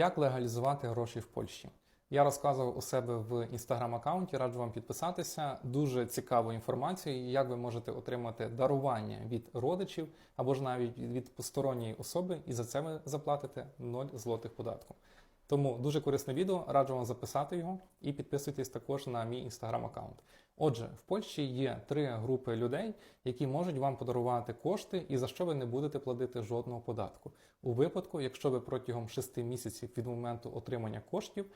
Як легалізувати гроші в Польщі? Я розказував у себе в інстаграм-аккаунті, раджу вам підписатися. Дуже цікаву інформацію, як ви можете отримати дарування від родичів або ж навіть від посторонньої особи, і за це ви заплатите 0 злотих податку. Тому дуже корисне відео, раджу вам записати його і підписуйтесь також на мій інстаграм-аккаунт. Отже, в Польщі є три групи людей, які можуть вам подарувати кошти і за що ви не будете платити жодного податку. У випадку, якщо ви протягом 6 місяців від моменту отримання коштів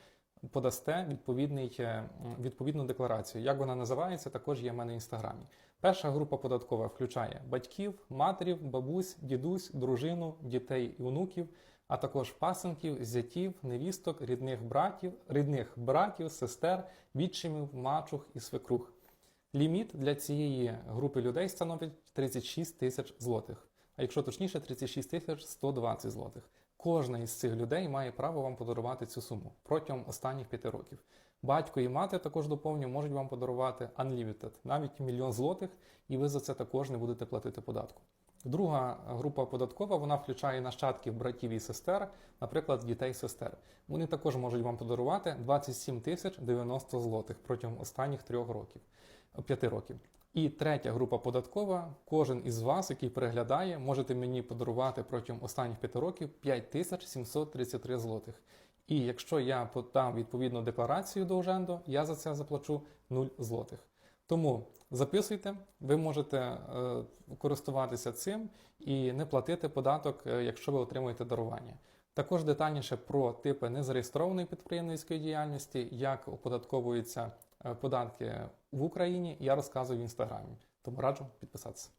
подасте відповідний, е, відповідну декларацію. Як вона називається, також є в мене в інстаграмі. Перша група податкова включає батьків, матерів, бабусь, дідусь, дружину, дітей і онуків, а також пасенків, зятів, невісток, рідних братів, рідних братів, сестер, відчимів, мачух і свекрух. Ліміт для цієї групи людей становить 36 тисяч злотих, а якщо точніше, 36 тисяч 120 злотих. Кожна із цих людей має право вам подарувати цю суму протягом останніх п'яти років. Батько і мати також доповню можуть вам подарувати unlimited, навіть мільйон злотих, і ви за це також не будете платити податку. Друга група податкова вона включає нащадків братів і сестер, наприклад, дітей сестер. Вони також можуть вам подарувати 27 тисяч 90 злотих протягом останніх трьох років, п'яти років. І третя група податкова. Кожен із вас, який переглядає, можете мені подарувати протягом останніх п'яти років 5733 злотих. І якщо я подам відповідну декларацію до Ожендо, я за це заплачу 0 злотих. Тому записуйте, ви можете е, користуватися цим і не платити податок, е, якщо ви отримуєте дарування. Також детальніше про типи незареєстрованої підприємницької діяльності, як оподатковуються е, податки в Україні, я розказую в інстаграмі. Тому раджу підписатися.